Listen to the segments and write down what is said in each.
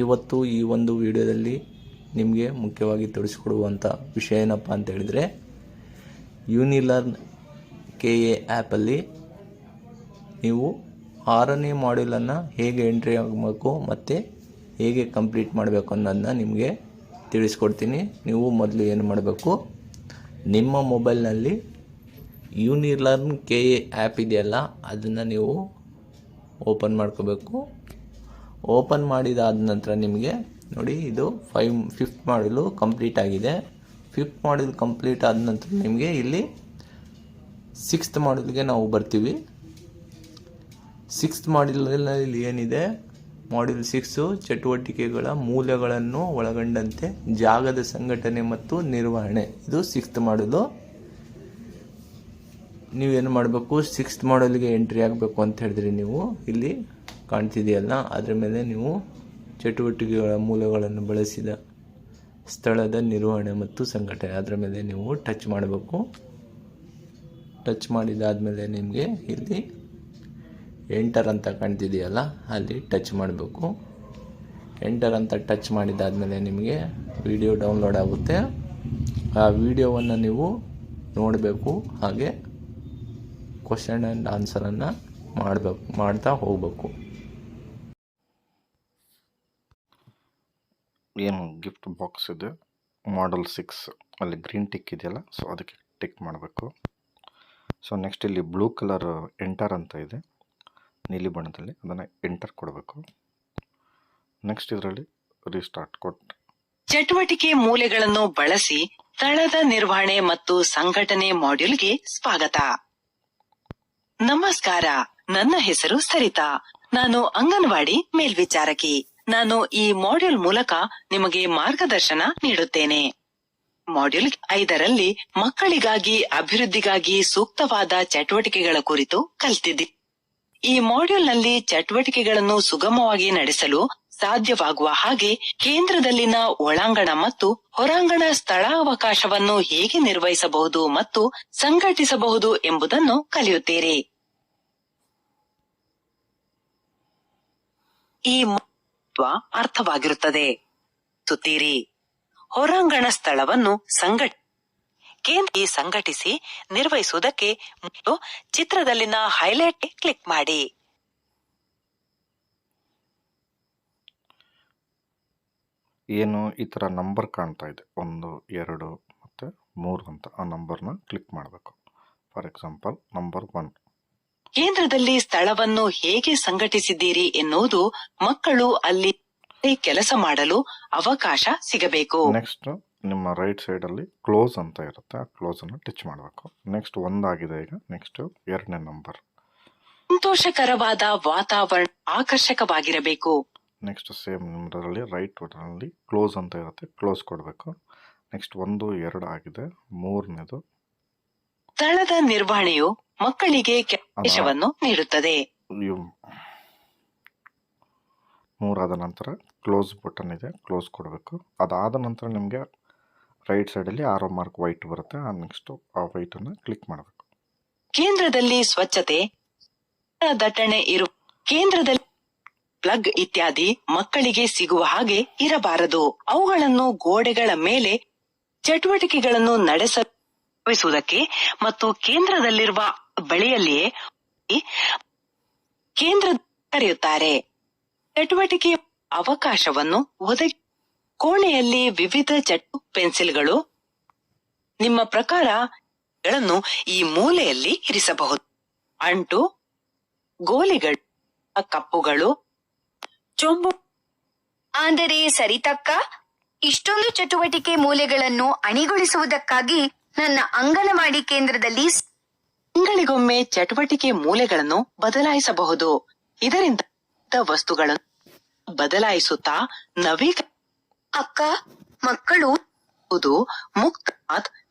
ಇವತ್ತು ಈ ಒಂದು ವಿಡಿಯೋದಲ್ಲಿ ನಿಮಗೆ ಮುಖ್ಯವಾಗಿ ತಿಳಿಸ್ಕೊಡುವಂಥ ವಿಷಯ ಏನಪ್ಪ ಅಂತ ಹೇಳಿದರೆ ಯೂನಿಲರ್ನ್ ಕೆ ಎ ಆ್ಯಪಲ್ಲಿ ನೀವು ಆರನೇ ಮಾಡ್ಯೂಲನ್ನು ಹೇಗೆ ಎಂಟ್ರಿ ಆಗಬೇಕು ಮತ್ತು ಹೇಗೆ ಕಂಪ್ಲೀಟ್ ಮಾಡಬೇಕು ಅನ್ನೋದನ್ನ ನಿಮಗೆ ತಿಳಿಸ್ಕೊಡ್ತೀನಿ. ನೀವು ಮೊದಲು ಏನು ಮಾಡಬೇಕು, ನಿಮ್ಮ ಮೊಬೈಲ್ನಲ್ಲಿ ಯೂನಿಲರ್ನ್ ಕೆ ಎ ಆ್ಯಪ್ ಇದೆಯಲ್ಲ, ಅದನ್ನು ನೀವು ಓಪನ್ ಮಾಡ್ಕೋಬೇಕು. ಓಪನ್ ಮಾಡಿದಾದ ನಂತರ ನಿಮಗೆ ನೋಡಿ ಇದು ಫೈವ್ ಫಿಫ್ತ್ ಮಾಡಲು ಕಂಪ್ಲೀಟ್ ಆಗಿದೆ. ಫಿಫ್ತ್ ಮಾಡಲ್ ಕಂಪ್ಲೀಟ್ ಆದ ನಂತರ ನಿಮಗೆ ಇಲ್ಲಿ ಸಿಕ್ಸ್ತ್ ಮಾಡಲ್ಗೆ ನಾವು ಬರ್ತೀವಿ. ಸಿಕ್ಸ್ತ್ ಮಾಡಿಲ್ನಲ್ಲಿ ಏನಿದೆ? ಮಾಡ್ಯೂಲ್ ಸಿಕ್ಸು ಚಟುವಟಿಕೆಗಳ ಮೂಲೆಗಳನ್ನು ಒಳಗೊಂಡಂತೆ ಜಾಗದ ಸಂಘಟನೆ ಮತ್ತು ನಿರ್ವಹಣೆ. ಇದು ಸಿಕ್ಸ್ತ್ ಮಾಡಲು ನೀವೇನು ಮಾಡಬೇಕು? ಸಿಕ್ಸ್ತ್ ಮಾಡಲ್ಗೆ ಎಂಟ್ರಿ ಆಗಬೇಕು ಅಂತ ಹೇಳಿದ್ರಿ ನೀವು. ಇಲ್ಲಿ ಕಾಣ್ತಿದೆಯಲ್ಲ, ಅದರ ಮೇಲೆ ನೀವು ಚಟುವಟಿಕೆಗಳ ಮೂಲಗಳನ್ನು ಬಳಸಿದ ಸ್ಥಳದ ನಿರ್ವಹಣೆ ಮತ್ತು ಸಂಘಟನೆ. ಅದರ ಮೇಲೆ ನೀವು ಟಚ್ ಮಾಡಬೇಕು. ಟಚ್ ಮಾಡಿದಾದಮೇಲೆ ನಿಮಗೆ ಇಲ್ಲಿ ಎಂಟರ್ ಅಂತ ಕಾಣ್ತಿದೆಯಲ್ಲ, ಅಲ್ಲಿ ಟಚ್ ಮಾಡಬೇಕು. ಎಂಟರ್ ಅಂತ ಟಚ್ ಮಾಡಿದಾದಮೇಲೆ ನಿಮಗೆ ವಿಡಿಯೋ ಡೌನ್ಲೋಡ್ ಆಗುತ್ತೆ. ಆ ವಿಡಿಯೋವನ್ನು ನೀವು ನೋಡಬೇಕು, ಹಾಗೆ ಕ್ವಶನ್ ಆ್ಯಂಡ್ ಆನ್ಸರನ್ನು ಮಾಡಬೇಕು, ಮಾಡ್ತಾ ಹೋಗಬೇಕು. ಏನು ಗಿಫ್ಟ್ ಬಾಕ್ಸ್ ಇದೆ? ಮಾಡಲ್ ಸಿಕ್ಸ್ ಅಲ್ಲಿ ಗ್ರೀನ್ ಟಿಕ್ ಇದೆಯಲ್ಲ ಸೊ ಅದಕ್ಕೆ ಟಿಕ್ ಮಾಡಬೇಕು. ಸೊ ನೆಕ್ಸ್ಟ್ ಇಲ್ಲಿ ಬ್ಲೂ ಕಲರ್ ಎಂಟರ್ ಅಂತ ಇದೆ. ನೀಲಿ ಬಣ್ಣದಲ್ಲಿ ಅದನ್ನು ಎಂಟರ್ ಕೊಡಬೇಕು. ನೆಕ್ಸ್ಟ್ ಇದರಲ್ಲಿ ರೀಸ್ಟಾರ್ಟ್ ಕೊಟ್ಟು ಚಟುವಟಿಕೆ ಮೂಲೆಗಳನ್ನು ಬಳಸಿ ಸ್ಥಳದ ನಿರ್ವಹಣೆ ಮತ್ತು ಸಂಘಟನೆ ಮಾಡ್ಯೂಲ್ಗೆ ಸ್ವಾಗತ. ನಮಸ್ಕಾರ, ನನ್ನ ಹೆಸರು ಸರಿತಾ. ನಾನು ಅಂಗನವಾಡಿ ಮೇಲ್ವಿಚಾರಕಿ. ನಾನು ಈ ಮಾಡ್ಯೂಲ್ ಮೂಲಕ ನಿಮಗೆ ಮಾರ್ಗದರ್ಶನ ನೀಡುತ್ತೇನೆ. ಮಾಡ್ಯೂಲ್ ಐದರಲ್ಲಿ ಮಕ್ಕಳಿಗಾಗಿ, ಅಭಿವೃದ್ಧಿಗಾಗಿ ಸೂಕ್ತವಾದ ಚಟುವಟಿಕೆಗಳ ಕುರಿತು ಕಲಿತಿದ್ದೆ. ಈ ಮಾಡ್ಯೂಲ್ನಲ್ಲಿ ಚಟುವಟಿಕೆಗಳನ್ನು ಸುಗಮವಾಗಿ ನಡೆಸಲು ಸಾಧ್ಯವಾಗುವ ಹಾಗೆ ಕೇಂದ್ರದಲ್ಲಿನ ಒಳಾಂಗಣ ಮತ್ತು ಹೊರಾಂಗಣ ಸ್ಥಳಾವಕಾಶವನ್ನು ಹೇಗೆ ನಿರ್ವಹಿಸಬಹುದು ಮತ್ತು ಸಂಘಟಿಸಬಹುದು ಎಂಬುದನ್ನು ಕಲಿಯುತ್ತೀರಿ ಈ ಮಹತ್ವ ಅರ್ಥವಾಗಿರುತ್ತದೆ. ಸುತ್ತೀರಿ ಹೊರಾಂಗಣ ಸ್ಥಳವನ್ನು ಸಂಘಟ, ಕೇಂದ್ರ ಸಂಘಟಿಸಿ ನಿರ್ವಹಿಸುವುದಕ್ಕೆ ಚಿತ್ರದಲ್ಲಿನ ಹೈಲೈಟ್ ಕ್ಲಿಕ್ ಮಾಡಿ. ಏನು ಈ ಥರ ನಂಬರ್ ಕಾಣ್ತಾ ಇದೆ. ಒಂದು, ಎರಡು ಮತ್ತು ಮೂರು ಅಂತ ಆ ನಂಬರ್ನ ಕ್ಲಿಕ್ ಮಾಡಬೇಕು. For example, number one. ಕೇಂದ್ರದಲ್ಲಿ ಸ್ಥಳವನ್ನು ಹೇಗೆ ಸಂಘಟಿಸಿದ್ದೀರಿ ಎನ್ನುವುದು ಮಕ್ಕಳು ಅಲ್ಲಿ ಕೆಲಸ ಮಾಡಲು ಅವಕಾಶ ಸಿಗಬೇಕು. ನೆಕ್ಸ್ಟ್ ನಿಮ್ಮ ರೈಟ್ ಸೈಡ್ ಅಲ್ಲಿ ಕ್ಲೋಸ್ ಅಂತ ಇರುತ್ತೆ. ಆ ಕ್ಲೋಸ್ ಅನ್ನು ಟಚ್ ಮಾಡಬೇಕು. ನೆಕ್ಸ್ಟ್ ಒಂದಾಗಿದೆ ಈಗ. ನೆಕ್ಸ್ಟ್ ಎರಡನೇ ನಂಬರ್ ಸಂತೋಷಕರವಾದ ವಾತಾವರಣ ಆಕರ್ಷಕವಾಗಿರಬೇಕು. ನೆಕ್ಸ್ಟ್ ಸೇಮ್ ನಿಮ್ಮದರಲ್ಲಿ ರೈಟ್ ಅಲ್ಲಿ ಕ್ಲೋಸ್ ಅಂತ ಇರುತ್ತೆ. ಕ್ಲೋಸ್ ಕೊಡಬೇಕು. ನೆಕ್ಸ್ಟ್ ಒಂದು ಎರಡು ಆಗಿದೆ. ಮೂರನೇದು. ಸ್ಥಳದ ನಿರ್ವಹಣೆಯು ಮಕ್ಕಳಿಗೆ ಕೆಲಸವನ್ನು ನೀಡುತ್ತದೆ. ಮೂರಾದ ನಂತರ ಕ್ಲೋಸ್ ಬಟನ್ ಇದೆ ಕ್ಲೋಸ್ ಕೊಡಬೇಕು. ಅದಾದ ನಂತರ ನಿಮಗೆ ರೈಟ್ ಸೈಡಲ್ಲಿ ಆರೋ ಮಾರ್ಕ್ ವೈಟ್ ಬರುತ್ತೆ ಆ ನೆಕ್ಸ್ಟ್ ಆ ವೈಟ್ ಅನ್ನು ಕ್ಲಿಕ್ ಮಾಡಬೇಕು. ಕೇಂದ್ರದಲ್ಲಿ ಸ್ವಚ್ಛತೆ ದಟ್ಟಣೆ ಇರು ಕೇಂದ್ರದಲ್ಲಿ ಪ್ಲಗ್ ಇತ್ಯಾದಿ ಮಕ್ಕಳಿಗೆ ಸಿಗುವ ಹಾಗೆ ಇರಬಾರದು. ಅವುಗಳನ್ನು ಗೋಡೆಗಳ ಮೇಲೆ ಚಟುವಟಿಕೆಗಳನ್ನು ನಡೆಸುವುದಕ್ಕೆ ಮತ್ತು ಕೇಂದ್ರದಲ್ಲಿರುವ ಬಳಿಯಲ್ಲಿಯೇ ಕೇಂದ್ರ ಕರೆಯುತ್ತಾರೆ. ಚಟುವಟಿಕೆ ಅವಕಾಶವನ್ನು ಒದಗಿ ಕೋಣೆಯಲ್ಲಿ ವಿವಿಧ ಚಟು ಪೆನ್ಸಿಲ್ಗಳು, ನಿಮ್ಮ ಪ್ರಕಾರ ಗಳನ್ನು ಈ ಮೂಲೆಯಲ್ಲಿ ಇರಿಸಬಹುದು. ಅಂಟು, ಗೋಲಿಗಳು, ಕಪ್ಪುಗಳು, ಚೊಂಬು. ಆದರೆ ಸರಿತಕ್ಕ? ಇಷ್ಟೊಂದು ಚಟುವಟಿಕೆ ಮೂಲೆಗಳನ್ನು ಅಣಿಗೊಳಿಸುವುದಕ್ಕಾಗಿ ನನ್ನ ಅಂಗನವಾಡಿ ಕೇಂದ್ರದಲ್ಲಿ ತಿಂಗಳಿಗೊಮ್ಮೆ ಚಟುವಟಿಕೆ ಮೂಲೆಗಳನ್ನು ಬದಲಾಯಿಸಬಹುದು. ಇದರಿಂದ ವಸ್ತುಗಳನ್ನು ಬದಲಾಯಿಸುತ್ತಾ ನವೀಕ ಅಕ್ಕ ಮಕ್ಕಳು ಮುಕ್ತ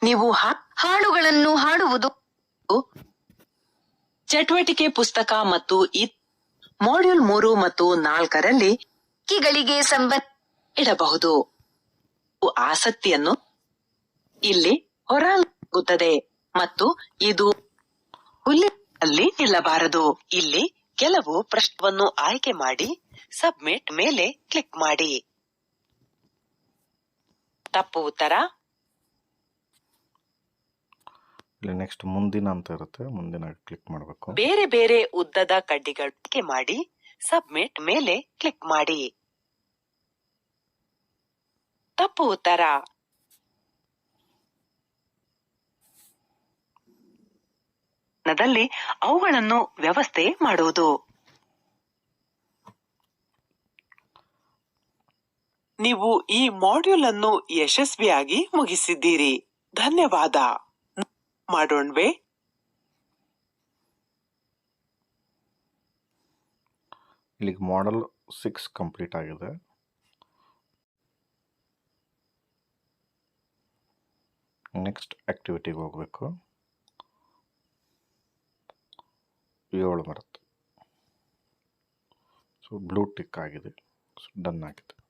ನೀವು ಹಾಡುಗಳನ್ನು ಹಾಡುವುದು ಚಟುವಟಿಕೆ ಪುಸ್ತಕ ಮತ್ತು ಮಾಡ್ಯೂಲ್ ಮೂರು ಮತ್ತು ನಾಲ್ಕರಲ್ಲಿ ಕಿಗಳಿಗೆ ಸಂಬಂಧ ಇಡಬಹುದು. ಆಸಕ್ತಿಯನ್ನು ಇಲ್ಲಿ ಹೊರಗುತ್ತದೆ ಮತ್ತು ಇದು ಹುಲ್ಲಿನಲ್ಲಿ ನಿಲ್ಲಬಾರದು. ಇಲ್ಲಿ ಕೆಲವು ಪ್ರಶ್ನವನ್ನು ಆಯ್ಕೆ ಮಾಡಿ ಸಬ್ಮಿಟ್ ಮೇಲೆ ಕ್ಲಿಕ್ ಮಾಡಿ. ತಪ್ಪು ಉತ್ತರ? ಇಲ್ಲಿ ನೆಕ್ಸ್ಟ್ ಮುಂದಿನ ಅಂತ ಇರುತ್ತೆ. ಮುಂದಿನ ಕ್ಲಿಕ್ ಮಾಡಬೇಕು. ಬೇರೆ ಬೇರೆ ಉದ್ದದ ಕಡ್ಡಿಗಳಿಗೆ ಮಾಡಿ ಸಬ್ಮಿಟ್ ಮೇಲೆ ಕ್ಲಿಕ್ ಮಾಡಿ. ತಪ್ಪು ಉತ್ತರ? ದಲ್ಲಿ ಅವುಗಳನ್ನು ವ್ಯವಸ್ಥೆ ಮಾಡುವುದು. ನೀವು ಈ ಮಾಡ್ಯೂಲ್ ಅನ್ನು ಯಶಸ್ವಿಯಾಗಿ ಮುಗಿಸಿದ್ದೀರಿ. ಧನ್ಯವಾದ. ಮಾಡೋಣ್ವೆ. ಇಲ್ಲಿಗೆ ಮಾಡಲ್ ಸಿಕ್ಸ್ ಕಂಪ್ಲೀಟ್ ಆಗಿದೆ. ನೆಕ್ಸ್ಟ್ ಆಕ್ಟಿವಿಟಿಗೆ ಹೋಗಬೇಕು. ಏಳು ಬರುತ್ತೆ. ಸೊ ಬ್ಲೂ ಟಿಕ್ ಆಗಿದೆ. ಸೊ ಡನ್ ಆಗಿದೆ.